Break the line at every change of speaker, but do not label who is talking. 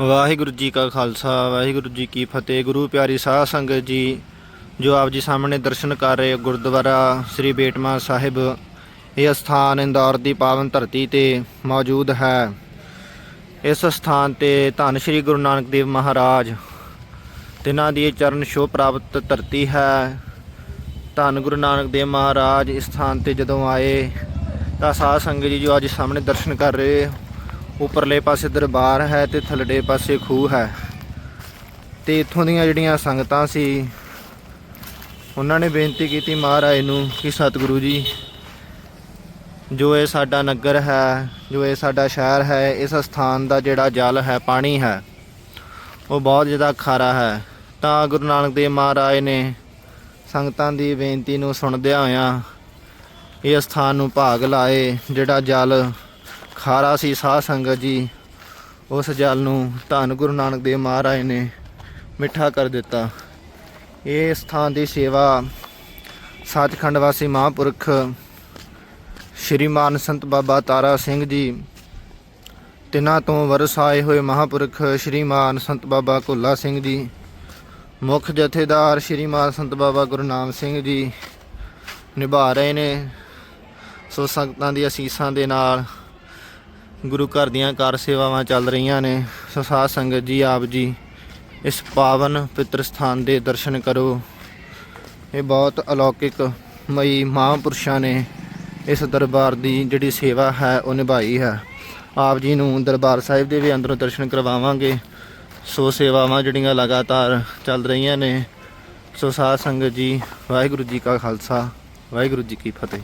ਵਾਹਿਗੁਰੂ ਜੀ ਕਾ ਖਾਲਸਾ, ਵਾਹਿਗੁਰੂ ਜੀ ਕੀ ਫਤਿਹ। ਗੁਰੂ ਪਿਆਰੀ ਸਾਧ ਸੰਗਤ ਜੀ, ਜੋ ਆਪ ਜੀ ਸਾਹਮਣੇ ਦਰਸ਼ਨ ਕਰ ਰਹੇ ਗੁਰਦੁਆਰਾ ਸ੍ਰੀ ਬੇਟਮਾ ਸਾਹਿਬ, ਇਹ ਸਥਾਨ ਇੰਦੌਰ ਦੀ ਪਾਵਨ ਧਰਤੀ ਤੇ ਮੌਜੂਦ ਹੈ। ਇਸ ਸਥਾਨ ਤੇ ਧੰਨ ਸ੍ਰੀ ਗੁਰੂ ਨਾਨਕ ਦੇਵ ਮਹਾਰਾਜ, ਤਿਨਾਂ ਦੀ ਚਰਨ ਛੋਹ ਪ੍ਰਾਪਤ ਧਰਤੀ ਹੈ। ਧੰਨ ਗੁਰੂ ਨਾਨਕ ਦੇਵ ਮਹਾਰਾਜ, ਇਸ ਸਥਾਨ ਤੇ ਜਦੋਂ ਆਏ ਤਾਂ ਸਾਧ ਸੰਗਤ ਜੀ ਜੋ ਅੱਜ ਸਾਹਮਣੇ ਦਰਸ਼ਨ ਕਰ ਰਹੇ ਉੱਪਰਲੇ ਪਾਸੇ ਦਰਬਾਰ ਹੈ ਤੇ ਥੱਲੜੇ ਪਾਸੇ ਖੂਹ ਹੈ। ਤੇ ਇੱਥੋਂ ਦੀਆਂ ਜਿਹੜੀਆਂ ਸੰਗਤਾਂ ਸੀ, ਉਹਨਾਂ ਨੇ ਬੇਨਤੀ ਕੀਤੀ ਮਹਾਰਾਜ ਨੂੰ ਕਿ ਸਤਿਗੁਰੂ ਜੀ, ਜੋ ਇਹ ਸਾਡਾ ਨਗਰ ਹੈ, ਜੋ ਇਹ ਸਾਡਾ ਸ਼ਹਿਰ ਹੈ, ਇਸ ਸਥਾਨ ਦਾ ਜਿਹੜਾ ਜਲ ਹੈ, ਪਾਣੀ ਹੈ, ਉਹ ਬਹੁਤ ਜ਼ਿਆਦਾ ਖਾਰਾ ਹੈ। ਤਾਂ ਗੁਰੂ ਨਾਨਕ ਦੇਵ ਮਹਾਰਾਜ ਨੇ ਸੰਗਤਾਂ ਦੀ ਬੇਨਤੀ ਨੂੰ ਸੁਣਦਿਆਂ ਹੋਇਆਂ ਇਹ ਸਥਾਨ ਨੂੰ ਭਾਗ ਲਾਏ, ਜਿਹੜਾ ਜਲ ਖਾਰਾ ਸੀ ਸਾਧ ਸੰਗਤ ਜੀ, ਉਸ ਜਲ ਨੂੰ ਧੰਨ ਗੁਰੂ ਨਾਨਕ ਦੇਵ ਮਹਾਰਾਜ ਨੇ ਮਿੱਠਾ ਕਰ ਦਿੱਤਾ। ਇਹ ਸਥਾਨ ਦੀ ਸੇਵਾ ਸੱਚਖੰਡ ਵਾਸੀ ਮਹਾਂਪੁਰਖ ਸ਼੍ਰੀਮਾਨ ਸੰਤ ਬਾਬਾ ਤਾਰਾ ਸਿੰਘ ਜੀ, ਤਿਨਾਂ ਤੋਂ ਵਰਸ ਆਏ ਹੋਏ ਮਹਾਂਪੁਰਖ ਸ਼੍ਰੀਮਾਨ ਸੰਤ ਬਾਬਾ ਕੋਲਾ ਸਿੰਘ ਜੀ, ਮੁੱਖ ਜਥੇਦਾਰ ਸ਼੍ਰੀਮਾਨ ਸੰਤ ਬਾਬਾ ਗੁਰਨਾਮ ਸਿੰਘ ਜੀ ਨਿਭਾ ਰਹੇ ਨੇ। ਸੋ ਸੰਗਤਾਂ ਦੀ ਅਸੀਸਾਂ ਦੇ ਨਾਲ ਗੁਰੂ ਘਰ ਦੀਆਂ ਕਾਰ ਸੇਵਾਵਾਂ ਚੱਲ ਰਹੀਆਂ ਨੇ। ਸੋ ਸਾਧ ਸੰਗਤ ਜੀ, ਆਪ ਜੀ, ਇਸ ਪਾਵਨ ਪਿਤਰ ਸਥਾਨ ਦੇ ਦਰਸ਼ਨ ਕਰੋ। ਇਹ ਬਹੁਤ ਅਲੌਕਿਕ ਮਈ ਮਹਾਂਪੁਰਸ਼ਾਂ ਨੇ ਇਸ ਦਰਬਾਰ ਦੀ ਜਿਹੜੀ ਸੇਵਾ ਹੈ, ਉਹ ਨਿਭਾਈ ਹੈ। ਆਪ ਜੀ ਨੂੰ ਦਰਬਾਰ ਸਾਹਿਬ ਦੇ ਵੀ ਅੰਦਰੋਂ ਦਰਸ਼ਨ ਕਰਵਾਵਾਂਗੇ। ਸੋ ਸੇਵਾਵਾਂ ਜਿਹੜੀਆਂ ਲਗਾਤਾਰ ਚੱਲ ਰਹੀਆਂ ਨੇ। ਸੋ ਸਾਧ ਸੰਗਤ ਜੀ, ਵਾਹਿਗੁਰੂ ਜੀ ਕਾ ਖਾਲਸਾ, ਵਾਹਿਗੁਰੂ ਜੀ ਕੀ ਫਤਿਹ।